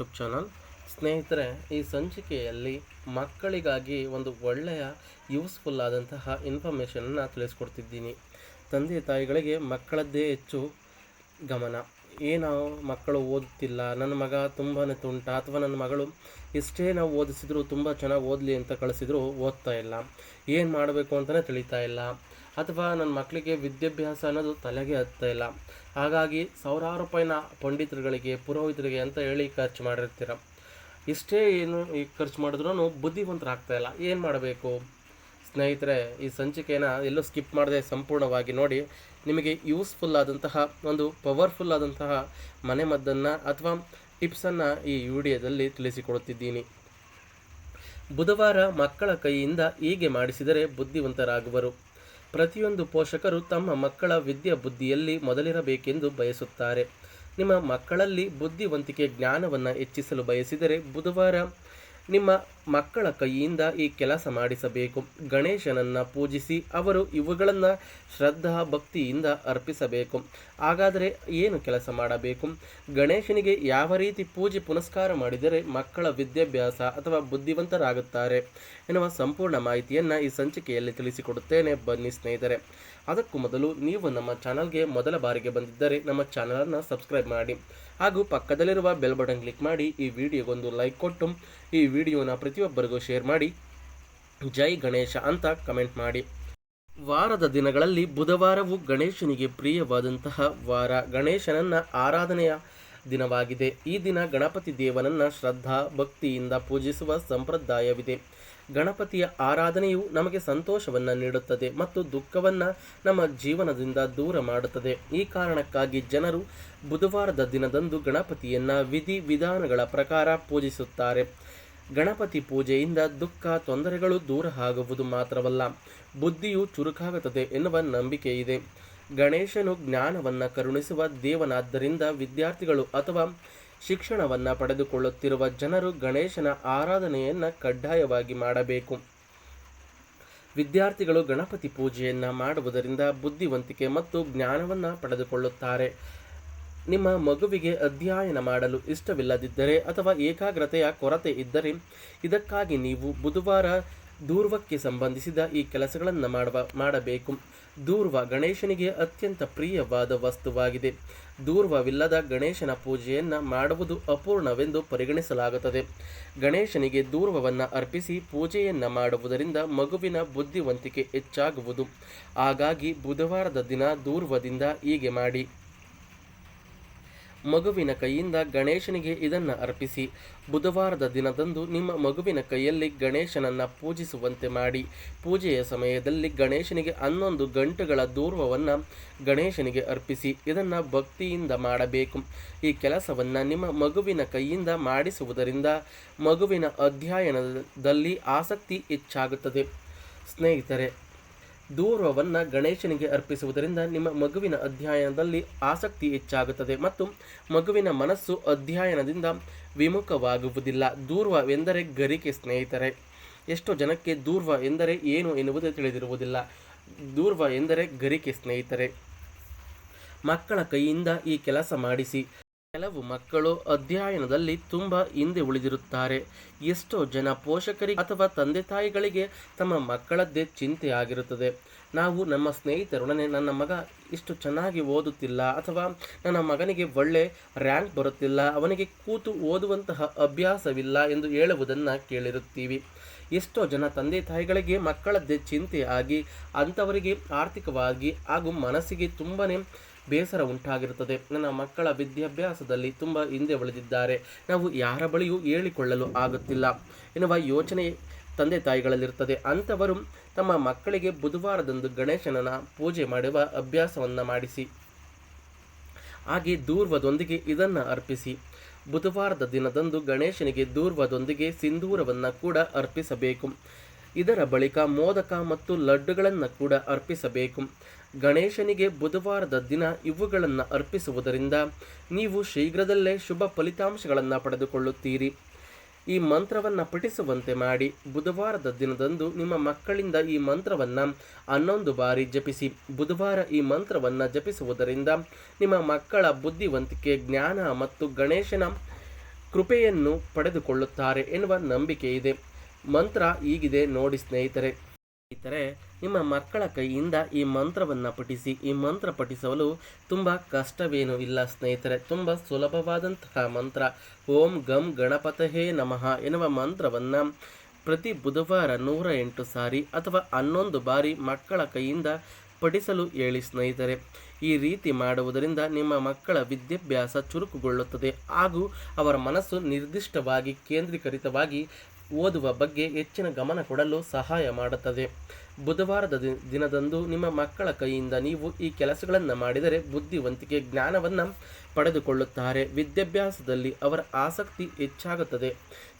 YouTube channel. ಸ್ನೇಹಿತರೆ, ಈ ಸಂಚಿಕೆಯಲ್ಲಿ ಮಕ್ಕಳಿಗಾಗಿ ಒಂದು ಒಳ್ಳೆಯ, ಯೂಸ್ಫುಲ್ ಆದಂತಹ ಇನ್ಫಾರ್ಮೇಷನನ್ನು ತಿಳಿಸ್ಕೊಡ್ತಿದ್ದೀನಿ. ತಂದೆ ತಾಯಿಗಳಿಗೆ ಮಕ್ಕಳದ್ದೇ ಹೆಚ್ಚು ಗಮನ. ಏನು ಮಕ್ಕಳು ಓದುತ್ತಿಲ್ಲ, ನನ್ನ ಮಗ ತುಂಬಾ ತುಂಟ, ಅಥವಾ ನನ್ನ ಮಗಳು ಇಷ್ಟೇ ನಾವು ಓದಿಸಿದ್ರು ತುಂಬ ಚೆನ್ನಾಗಿ ಓದಲಿ ಅಂತ ಕಳಿಸಿದ್ರು ಓದ್ತಾ ಇಲ್ಲ. ಏನು ಮಾಡಬೇಕು ಅಂತಲೇ ತಿಳಿತಾ ಇಲ್ಲ. ಅಥವಾ ನನ್ನ ಮಕ್ಕಳಿಗೆ ವಿದ್ಯಾಭ್ಯಾಸ ಅನ್ನೋದು ತಲೆಗೆ ಹತ್ತಾ ಇಲ್ಲ. ಹಾಗಾಗಿ ಸಾವಿರಾರು ರೂಪಾಯಿನ ಪಂಡಿತರುಗಳಿಗೆ, ಪುರೋಹಿತರಿಗೆ ಅಂತ ಹೇಳಿ ಖರ್ಚು ಮಾಡಿರ್ತೀರ. ಇಷ್ಟೇ ಏನು ಈ ಖರ್ಚು ಮಾಡಿದ್ರೂ ಬುದ್ಧಿವಂತರಾಗ್ತಾ ಇಲ್ಲ. ಏನು ಮಾಡಬೇಕು? ಸ್ನೇಹಿತರೆ, ಈ ಸಂಚಿಕೆನ ಎಲ್ಲೂ ಸ್ಕಿಪ್ ಮಾಡದೆ ಸಂಪೂರ್ಣವಾಗಿ ನೋಡಿ. ನಿಮಗೆ ಯೂಸ್ಫುಲ್ ಆದಂತಹ ಒಂದು ಪವರ್ಫುಲ್ ಆದಂತಹ ಮನೆಮದ್ದನ್ನು ಅಥವಾ ಟಿಪ್ಸನ್ನು ಈ ವಿಡಿಯೋದಲ್ಲಿ ತಿಳಿಸಿಕೊಡುತ್ತಿದ್ದೀನಿ. ಬುಧವಾರ ಮಕ್ಕಳ ಕೈಯಿಂದ ಹೀಗೆ ಮಾಡಿಸಿದರೆ ಬುದ್ಧಿವಂತರಾಗುವರು. ಪ್ರತಿಯೊಂದು ಪೋಷಕರು ತಮ್ಮ ಮಕ್ಕಳ ವಿದ್ಯೆ ಬುದ್ಧಿಯಲ್ಲಿ ಮೊದಲಿರಬೇಕೆಂದು ಬಯಸುತ್ತಾರೆ. ನಿಮ್ಮ ಮಕ್ಕಳಲ್ಲಿ ಬುದ್ಧಿವಂತಿಕೆ ಜ್ಞಾನವನ್ನು ಹೆಚ್ಚಿಸಲು ಬಯಸಿದರೆ ಬುಧವಾರ ನಿಮ್ಮ ಮಕ್ಕಳ ಕೈಯಿಂದ ಈ ಕೆಲಸ ಮಾಡಿಸಬೇಕು. ಗಣೇಶನನ್ನು ಪೂಜಿಸಿ ಅವರು ಇವುಗಳನ್ನು ಶ್ರದ್ಧಾ ಭಕ್ತಿಯಿಂದ ಅರ್ಪಿಸಬೇಕು. ಹಾಗಾದರೆ ಏನು ಕೆಲಸ ಮಾಡಬೇಕು? ಗಣೇಶನಿಗೆ ಯಾವ ರೀತಿ ಪೂಜೆ ಪುನಸ್ಕಾರ ಮಾಡಿದರೆ ಮಕ್ಕಳ ವಿದ್ಯಾಭ್ಯಾಸ ಅಥವಾ ಬುದ್ಧಿವಂತರಾಗುತ್ತಾರೆ ಎನ್ನುವ ಸಂಪೂರ್ಣ ಮಾಹಿತಿಯನ್ನು ಈ ಸಂಚಿಕೆಯಲ್ಲಿ ತಿಳಿಸಿಕೊಡುತ್ತೇನೆ. ಬನ್ನಿ ಸ್ನೇಹಿತರೆ. ಅದಕ್ಕೂ ಮೊದಲು ನೀವು ನಮ್ಮ ಚಾನಲ್ಗೆ ಮೊದಲ ಬಾರಿಗೆ ಬಂದಿದ್ದರೆ ನಮ್ಮ ಚಾನಲನ್ನು ಸಬ್ಸ್ಕ್ರೈಬ್ ಮಾಡಿ ಹಾಗೂ ಪಕ್ಕದಲ್ಲಿರುವ ಬೆಲ್ ಬಟನ್ ಕ್ಲಿಕ್ ಮಾಡಿ ಈ ವಿಡಿಯೋಗೊಂದು ಲೈಕ್ ಕೊಟ್ಟು ಈ ವಿಡಿಯೋನ ಪ್ರತಿಯೊಬ್ಬರಿಗೂ ಶೇರ್ ಮಾಡಿ. ಜೈ ಗಣೇಶ ಅಂತ ಕಮೆಂಟ್ ಮಾಡಿ. ವಾರದ ದಿನಗಳಲ್ಲಿ ಬುಧವಾರವು ಗಣೇಶನಿಗೆ ಪ್ರಿಯವಾದಂತಹ ವಾರ ಗಣೇಶನನ್ನ ಆರಾಧನೆಯ ದಿನವಾಗಿದೆ. ಈ ದಿನ ಗಣಪತಿ ದೇವನನ್ನ ಶ್ರದ್ಧಾ, ಭಕ್ತಿಯಿಂದ ಪೂಜಿಸುವ ಸಂಪ್ರದಾಯವಿದೆ. ಗಣಪತಿಯ ಆರಾಧನೆಯು ನಮಗೆ ಸಂತೋಷವನ್ನು ನೀಡುತ್ತದೆ ಮತ್ತು ದುಃಖವನ್ನು ನಮ್ಮ ಜೀವನದಿಂದ ದೂರ ಮಾಡುತ್ತದೆ. ಈ ಕಾರಣಕ್ಕಾಗಿ ಜನರು ಬುಧವಾರದ ದಿನದಂದು ಗಣಪತಿಯನ್ನ ವಿಧಿ ವಿಧಾನಗಳ ಪ್ರಕಾರ ಪೂಜಿಸುತ್ತಾರೆ. ಗಣಪತಿ ಪೂಜೆಯಿಂದ ದುಃಖ, ತೊಂದರೆಗಳು ದೂರ ಆಗುವುದು ಮಾತ್ರವಲ್ಲ, ಬುದ್ಧಿಯು ಚುರುಕಾಗುತ್ತದೆ ಎನ್ನುವ ನಂಬಿಕೆ ಇದೆ. ಗಣೇಶನು ಜ್ಞಾನವನ್ನು ಕರುಣಿಸುವ ದೇವನಾದ್ದರಿಂದ ವಿದ್ಯಾರ್ಥಿಗಳು ಅಥವಾ ಶಿಕ್ಷಣವನ್ನು ಪಡೆದುಕೊಳ್ಳುತ್ತಿರುವ ಜನರು ಗಣೇಶನ ಆರಾಧನೆಯನ್ನು ಕಡ್ಡಾಯವಾಗಿ ಮಾಡಬೇಕು. ವಿದ್ಯಾರ್ಥಿಗಳು ಗಣಪತಿ ಪೂಜೆಯನ್ನು ಮಾಡುವುದರಿಂದ ಬುದ್ಧಿವಂತಿಕೆ ಮತ್ತು ಜ್ಞಾನವನ್ನು ಪಡೆದುಕೊಳ್ಳುತ್ತಾರೆ. ನಿಮ್ಮ ಮಗುವಿಗೆ ಅಧ್ಯಯನ ಮಾಡಲು ಇಷ್ಟವಿಲ್ಲದಿದ್ದರೆ ಅಥವಾ ಏಕಾಗ್ರತೆಯ ಕೊರತೆ ಇದ್ದರೆ ಇದಕ್ಕಾಗಿ ನೀವು ಬುಧವಾರ ದೂರ್ವಕ್ಕೆ ಸಂಬಂಧಿಸಿದ ಈ ಕೆಲಸಗಳನ್ನು ಮಾಡುವ, ಮಾಡಬೇಕು. ದೂರ್ವ ಗಣೇಶನಿಗೆ ಅತ್ಯಂತ ಪ್ರಿಯವಾದ ವಸ್ತುವಾಗಿದೆ. ದೂರ್ವವಿಲ್ಲದ ಗಣೇಶನ ಪೂಜೆಯನ್ನು ಮಾಡುವುದು ಅಪೂರ್ಣವೆಂದು ಪರಿಗಣಿಸಲಾಗುತ್ತದೆ. ಗಣೇಶನಿಗೆ ದೂರ್ವವನ್ನು ಅರ್ಪಿಸಿ ಪೂಜೆಯನ್ನು ಮಾಡುವುದರಿಂದ ಮಗುವಿನ ಬುದ್ಧಿವಂತಿಕೆ ಹೆಚ್ಚಾಗುವುದು. ಹಾಗಾಗಿ ಬುಧವಾರದ ದಿನ ದೂರ್ವದಿಂದ ಹೀಗೆ ಮಾಡಿ. ಮಗುವಿನ ಕೈಯಿಂದ ಗಣೇಶನಿಗೆ ಇದನ್ನು ಅರ್ಪಿಸಿ. ಬುಧವಾರದ ದಿನದಂದು ನಿಮ್ಮ ಮಗುವಿನ ಕೈಯಲ್ಲಿ ಗಣೇಶನನ್ನು ಪೂಜಿಸುವಂತೆ ಮಾಡಿ. ಪೂಜೆಯ ಸಮಯದಲ್ಲಿ ಗಣೇಶನಿಗೆ ಹನ್ನೊಂದು ಗಂಟೆಗಳ ದೂರ್ವವನ್ನು ಗಣೇಶನಿಗೆ ಅರ್ಪಿಸಿ. ಇದನ್ನು ಭಕ್ತಿಯಿಂದ ಮಾಡಬೇಕು. ಈ ಕೆಲಸವನ್ನು ನಿಮ್ಮ ಮಗುವಿನ ಕೈಯಿಂದ ಮಾಡಿಸುವುದರಿಂದ ಮಗುವಿನ ಅಧ್ಯಯನದಲ್ಲಿ ಆಸಕ್ತಿ ಹೆಚ್ಚಾಗುತ್ತದೆ. ಸ್ನೇಹಿತರೆ ದೂರ್ವವನ್ನು ಗಣೇಶನಿಗೆ ಅರ್ಪಿಸುವುದರಿಂದ ನಿಮ್ಮ ಮಗುವಿನ ಅಧ್ಯಯನದಲ್ಲಿ ಆಸಕ್ತಿ ಹೆಚ್ಚಾಗುತ್ತದೆ ಮತ್ತು ಮಗುವಿನ ಮನಸ್ಸು ಅಧ್ಯಯನದಿಂದ ವಿಮುಖವಾಗುವುದಿಲ್ಲ. ದೂರ್ವವೆಂದರೆ ಗರಿಕೆ ಸ್ನೇಹಿತರೆ. ಎಷ್ಟೋ ಜನಕ್ಕೆ ದೂರ್ವ ಎಂದರೆ ಏನು ಎನ್ನುವುದು ತಿಳಿದಿರುವುದಿಲ್ಲ. ದೂರ್ವ ಎಂದರೆ ಗರಿಕೆ ಸ್ನೇಹಿತರೆ. ಮಕ್ಕಳ ಕೈಯಿಂದ ಈ ಕೆಲಸ ಮಾಡಿಸಿ. ಕೆಲವು ಮಕ್ಕಳು ಅಧ್ಯಯನದಲ್ಲಿ ತುಂಬ ಹಿಂದೆ ಉಳಿದಿರುತ್ತಾರೆ. ಎಷ್ಟೋ ಜನ ಪೋಷಕರಿಗೆ ಅಥವಾ ತಂದೆ ತಾಯಿಗಳಿಗೆ ತಮ್ಮ ಮಕ್ಕಳದ್ದೇ ಚಿಂತೆ ಆಗಿರುತ್ತದೆ. ನಾವು ನಮ್ಮ ಸ್ನೇಹಿತರೊಡನೆ ನನ್ನ ಮಗ ಇಷ್ಟು ಚೆನ್ನಾಗಿ ಓದುತ್ತಿಲ್ಲ ಅಥವಾ ನನ್ನ ಮಗನಿಗೆ ಒಳ್ಳೆ ರ್ಯಾಂಕ್ ಬರುತ್ತಿಲ್ಲ, ಅವನಿಗೆ ಕೂತು ಓದುವಂತಹ ಅಭ್ಯಾಸವಿಲ್ಲ ಎಂದು ಹೇಳುವುದನ್ನು ಕೇಳಿರುತ್ತೀವಿ. ಎಷ್ಟೋ ಜನ ತಂದೆ ತಾಯಿಗಳಿಗೆ ಮಕ್ಕಳದ್ದೇ ಚಿಂತೆ ಆಗಿ, ಅಂಥವರಿಗೆ ಆರ್ಥಿಕವಾಗಿ ಹಾಗೂ ಮನಸ್ಸಿಗೆ ತುಂಬನೇ ಬೇಸರ ಉಂಟಾಗಿರುತ್ತದೆ. ನನ್ನ ಮಕ್ಕಳ ವಿದ್ಯಾಭ್ಯಾಸದಲ್ಲಿ ತುಂಬ ಹಿಂದೆ ಉಳಿದಿದ್ದಾರೆ ನಾವು ಯಾರ ಬಳಿಯೂ ಹೇಳಿಕೊಳ್ಳಲು ಆಗುತ್ತಿಲ್ಲ. ಎನ್ನುವ ಯೋಚನೆ ತಂದೆ ತಾಯಿಗಳಲ್ಲಿರುತ್ತದೆ. ಅಂಥವರು ತಮ್ಮ ಮಕ್ಕಳಿಗೆ ಬುಧವಾರದಂದು ಗಣೇಶನನ ಪೂಜೆ ಮಾಡುವ ಅಭ್ಯಾಸವನ್ನು ಮಾಡಿಸಿ, ಹಾಗೆ ದೂರ್ವದೊಂದಿಗೆ ಇದನ್ನು ಅರ್ಪಿಸಿ, ಬುಧವಾರದ ದಿನದಂದು ಗಣೇಶನಿಗೆ ದೂರ್ವದೊಂದಿಗೆ ಸಿಂಧೂರವನ್ನು ಕೂಡ ಅರ್ಪಿಸಬೇಕು. ಇದರ ಬಳಿಕ ಮೋದಕ ಮತ್ತು ಲಡ್ಡುಗಳನ್ನು ಕೂಡ ಅರ್ಪಿಸಬೇಕು. ಗಣೇಶನಿಗೆ ಬುಧವಾರದ ದಿನ ಇವುಗಳನ್ನು ಅರ್ಪಿಸುವುದರಿಂದ ನೀವು ಶೀಘ್ರದಲ್ಲೇ ಶುಭ ಫಲಿತಾಂಶಗಳನ್ನು ಪಡೆದುಕೊಳ್ಳುತ್ತೀರಿ. ಈ ಮಂತ್ರವನ್ನು ಪಠಿಸುವಂತೆ ಮಾಡಿ ಬುಧವಾರದ ದಿನದಂದು ನಿಮ್ಮ ಮಕ್ಕಳಿಂದ ಈ ಮಂತ್ರವನ್ನು ಹನ್ನೊಂದು ಬಾರಿ ಜಪಿಸಿ. ಬುಧವಾರ ಈ ಮಂತ್ರವನ್ನು ಜಪಿಸುವುದರಿಂದ ನಿಮ್ಮ ಮಕ್ಕಳ ಬುದ್ಧಿವಂತಿಕೆ, ಜ್ಞಾನ ಮತ್ತು ಗಣೇಶನ ಕೃಪೆಯನ್ನು ಪಡೆದುಕೊಳ್ಳುತ್ತಾರೆ ಎನ್ನುವ ನಂಬಿಕೆ ಇದೆ ಮಂತ್ರ ಈಗಿದೆ ನೋಡಿ ಸ್ನೇಹಿತರೆ. ಸ್ನೇಹಿತರೆ, ನಿಮ್ಮ ಮಕ್ಕಳ ಕೈಯಿಂದ ಈ ಮಂತ್ರವನ್ನು ಪಠಿಸಿ, ಈ ಮಂತ್ರ ಪಠಿಸಲು ತುಂಬ ಕಷ್ಟವೇನೂ ಇಲ್ಲ ಸ್ನೇಹಿತರೆ. ತುಂಬ ಸುಲಭವಾದಂತಹ ಮಂತ್ರ. ಓಂ ಗಂ ಗಣಪತಹೇ ನಮಃ ಎನ್ನುವ ಮಂತ್ರವನ್ನು ಪ್ರತಿ ಬುಧವಾರ ನೂರ ಎಂಟು ಸಾರಿ ಅಥವಾ ಹನ್ನೊಂದು ಬಾರಿ ಮಕ್ಕಳ ಕೈಯಿಂದ ಪಠಿಸಲು ಹೇಳಿ ಸ್ನೇಹಿತರೆ. ಈ ರೀತಿ ಮಾಡುವುದರಿಂದ ನಿಮ್ಮ ಮಕ್ಕಳ ವಿದ್ಯಾಭ್ಯಾಸ ಚುರುಕುಗೊಳ್ಳುತ್ತದೆ ಹಾಗೂ ಅವರ ಮನಸ್ಸು ನಿರ್ದಿಷ್ಟವಾಗಿ ಕೇಂದ್ರೀಕರಿತವಾಗಿ ಓದುವ ಬಗ್ಗೆ ಹೆಚ್ಚಿನ ಗಮನ ಕೊಡಲು ಸಹಾಯ ಮಾಡುತ್ತದೆ. ಬುಧವಾರದ ದಿನದಂದು ನಿಮ್ಮ ಮಕ್ಕಳ ಕೈಯಿಂದ ನೀವು ಈ ಕೆಲಸಗಳನ್ನು ಮಾಡಿದರೆ ಬುದ್ಧಿವಂತಿಕೆ ಜ್ಞಾನವನ್ನು ಪಡೆದುಕೊಳ್ಳುತ್ತಾರೆ. ವಿದ್ಯಾಭ್ಯಾಸದಲ್ಲಿ ಅವರ ಆಸಕ್ತಿ ಹೆಚ್ಚಾಗುತ್ತದೆ.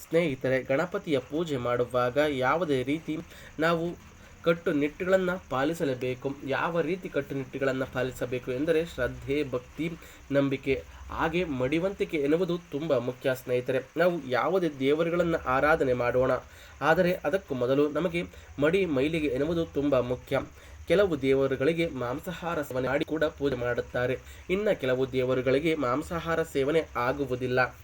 ಸ್ನೇಹಿತರೆ, ಗಣಪತಿಯ ಪೂಜೆ ಮಾಡುವಾಗ ಯಾವುದೇ ರೀತಿ ನಾವು ಕಟ್ಟುನಿಟ್ಟುಗಳನ್ನು ಪಾಲಿಸಲೇಬೇಕು. ಯಾವ ರೀತಿ ಕಟ್ಟುನಿಟ್ಟುಗಳನ್ನು ಪಾಲಿಸಬೇಕು ಎಂದರೆ ಶ್ರದ್ಧೆ, ಭಕ್ತಿ, ನಂಬಿಕೆ, ಹಾಗೆ ಮಡಿವಂತಿಕೆ ಎನ್ನುವುದು ತುಂಬ ಮುಖ್ಯ ಸ್ನೇಹಿತರೆ. ನಾವು ಯಾವುದೇ ದೇವರುಗಳನ್ನು ಆರಾಧನೆ ಮಾಡೋಣ. ಆದರೆ ಅದಕ್ಕೂ ಮೊದಲು ನಮಗೆ ಮಡಿ ಮೈಲಿಗೆ ಎನ್ನುವುದು ತುಂಬ ಮುಖ್ಯ. ಕೆಲವು ದೇವರುಗಳಿಗೆ ಮಾಂಸಾಹಾರ ಸೇವನೆ ಮಾಡಿ ಕೂಡ ಪೂಜೆ ಮಾಡುತ್ತಾರೆ. ಇನ್ನು ಕೆಲವು ದೇವರುಗಳಿಗೆ ಮಾಂಸಾಹಾರ ಸೇವನೆ ಆಗುವುದಿಲ್ಲ.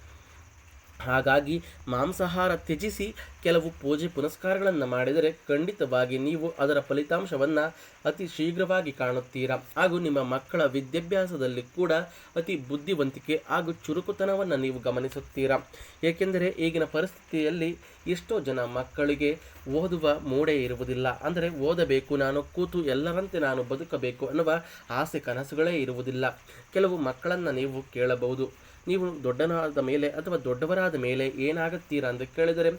ಹಾಗಾಗಿ ಮಾಂಸಾಹಾರ ತ್ಯಜಿಸಿ ಕೆಲವು ಪೂಜೆ ಪುನಸ್ಕಾರಗಳನ್ನು ಮಾಡಿದರೆ ಖಂಡಿತವಾಗಿ ನೀವು ಅದರ ಫಲಿತಾಂಶವನ್ನು ಅತಿ ಶೀಘ್ರವಾಗಿ ಕಾಣುತ್ತೀರಾ. ಹಾಗೂ ನಿಮ್ಮ ಮಕ್ಕಳ ವಿದ್ಯಾಭ್ಯಾಸದಲ್ಲಿ ಕೂಡ ಅತಿ ಬುದ್ಧಿವಂತಿಕೆ ಹಾಗೂ ಚುರುಕುತನವನ್ನು ನೀವು ಗಮನಿಸುತ್ತೀರಾ. ಏಕೆಂದರೆ ಈಗಿನ ಪರಿಸ್ಥಿತಿಯಲ್ಲಿ ಎಷ್ಟೋ ಜನ ಮಕ್ಕಳಿಗೆ ಓದುವ ಮೂಡೆ ಇರುವುದಿಲ್ಲ. ಅಂದರೆ ಓದಬೇಕು ನಾನು, ಕೂತು ಎಲ್ಲರಂತೆ ನಾನು ಬದುಕಬೇಕು ಅನ್ನುವ ಆಸೆ ಕನಸುಗಳೇ ಇರುವುದಿಲ್ಲ. ಕೆಲವು ಮಕ್ಕಳನ್ನು ನೀವು ಕೇಳಬಹುದು. ನೀವು ದೊಡ್ಡನಾದ ಮೇಲೆ ಅಥವಾ ದೊಡ್ಡವರಾದ ಮೇಲೆ ಏನಾಗುತ್ತೀರಾ ಅಂತ ಕೇಳಿದರೆ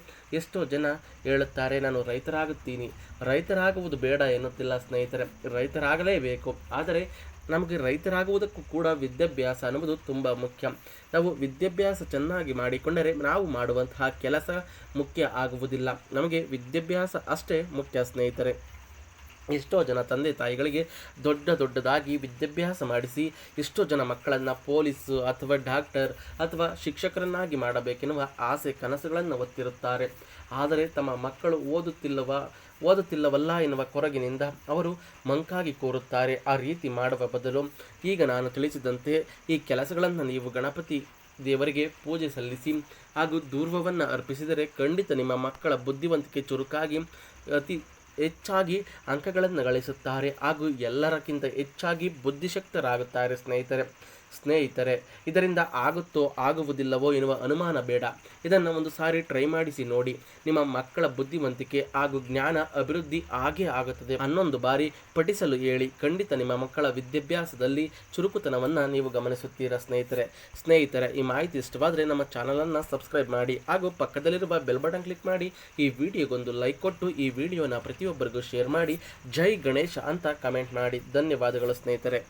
ಎಷ್ಟೋ ಜನ ಹೇಳುತ್ತಾರೆ, ನಾನು ರೈತರಾಗುತ್ತೀನಿ. ರೈತರಾಗುವುದು ಬೇಡ ಎನ್ನುತ್ತಿಲ್ಲ ಸ್ನೇಹಿತರೆ, ರೈತರಾಗಲೇಬೇಕು. ಆದರೆ ನಮಗೆ ರೈತರಾಗುವುದಕ್ಕೂ ಕೂಡ ವಿದ್ಯಾಭ್ಯಾಸ ಅನ್ನುವುದು ತುಂಬ ಮುಖ್ಯ. ನಾವು ವಿದ್ಯಾಭ್ಯಾಸ ಚೆನ್ನಾಗಿ ಮಾಡಿಕೊಂಡರೆ ನಾವು ಮಾಡುವಂತಹ ಕೆಲಸ ಮುಖ್ಯ ಆಗುವುದಿಲ್ಲ. ನಮಗೆ ವಿದ್ಯಾಭ್ಯಾಸ ಅಷ್ಟೇ ಮುಖ್ಯ ಸ್ನೇಹಿತರೆ. ಎಷ್ಟೋ ಜನ ತಂದೆ ತಾಯಿಗಳಿಗೆ ದೊಡ್ಡ ದೊಡ್ಡದಾಗಿ ವಿದ್ಯಾಭ್ಯಾಸ ಮಾಡಿಸಿ ಎಷ್ಟೋ ಜನ ಮಕ್ಕಳನ್ನು ಪೊಲೀಸು ಅಥವಾ ಡಾಕ್ಟರ್ ಅಥವಾ ಶಿಕ್ಷಕರನ್ನಾಗಿ ಮಾಡಬೇಕೆನ್ನುವ ಆಸೆ ಕನಸುಗಳನ್ನು ಹೊತ್ತಿರುತ್ತಾರೆ. ಆದರೆ ತಮ್ಮ ಮಕ್ಕಳು ಓದುತ್ತಿಲ್ಲವ, ಓದುತ್ತಿಲ್ಲವಲ್ಲ ಎನ್ನುವ ಕೊರಗಿನಿಂದ ಅವರು ಮಂಕಾಗಿ ಕೋರುತ್ತಾರೆ. ಆ ರೀತಿ ಮಾಡುವ ಬದಲು ಈಗ ನಾನು ತಿಳಿಸಿದಂತೆ ಈ ಕೆಲಸಗಳನ್ನು ನೀವು ಗಣಪತಿ ದೇವರಿಗೆ ಪೂಜೆ ಸಲ್ಲಿಸಿ ಹಾಗೂ ದೂರ್ವವನ್ನು ಅರ್ಪಿಸಿದರೆ ಖಂಡಿತ ನಿಮ್ಮ ಮಕ್ಕಳ ಬುದ್ಧಿವಂತಿಕೆ ಚುರುಕಾಗಿ ಅತಿ ಹೆಚ್ಚಾಗಿ ಅಂಕಗಳನ್ನು ಗಳಿಸುತ್ತಾರೆ ಹಾಗೂ ಎಲ್ಲರಕ್ಕಿಂತ ಹೆಚ್ಚಾಗಿ ಬುದ್ಧಿಶಕ್ತರಾಗುತ್ತಾರೆ ಸ್ನೇಹಿತರೆ. ಸ್ನೇಹಿತರೆ, ಇದರಿಂದ ಆಗುತ್ತೋ ಆಗುವುದಿಲ್ಲವೋ ಎನ್ನುವ ಅನುಮಾನ ಬೇಡ. ಇದನ್ನು ಒಂದು ಸಾರಿ ಟ್ರೈ ಮಾಡಿಸಿ ನೋಡಿ. ನಿಮ್ಮ ಮಕ್ಕಳ ಬುದ್ಧಿವಂತಿಕೆ ಹಾಗೂ ಜ್ಞಾನ ಅಭಿವೃದ್ಧಿ ಆಗೇ ಆಗುತ್ತದೆ. ಹನ್ನೊಂದು ಬಾರಿ ಪಠಿಸಲು ಹೇಳಿ. ಖಂಡಿತ ನಿಮ್ಮ ಮಕ್ಕಳ ವಿದ್ಯಾಭ್ಯಾಸದಲ್ಲಿ ಚುರುಕುತನವನ್ನು ನೀವು ಗಮನಿಸುತ್ತೀರಾ ಸ್ನೇಹಿತರೆ? ಸ್ನೇಹಿತರೆ, ಈ ಮಾಹಿತಿ ಇಷ್ಟವಾದರೆ ನಮ್ಮ ಚಾನಲನ್ನು ಸಬ್ಸ್ಕ್ರೈಬ್ ಮಾಡಿ ಹಾಗೂ ಪಕ್ಕದಲ್ಲಿರುವ ಬೆಲ್ ಬಟನ್ ಕ್ಲಿಕ್ ಮಾಡಿ. ಈ ವಿಡಿಯೋಗೊಂದು ಲೈಕ್ ಕೊಟ್ಟು ಈ ವಿಡಿಯೋನ ಪ್ರತಿಯೊಬ್ಬರಿಗೂ ಶೇರ್ ಮಾಡಿ. ಜೈ ಗಣೇಶ ಅಂತ ಕಮೆಂಟ್ ಮಾಡಿ. ಧನ್ಯವಾದಗಳು ಸ್ನೇಹಿತರೆ.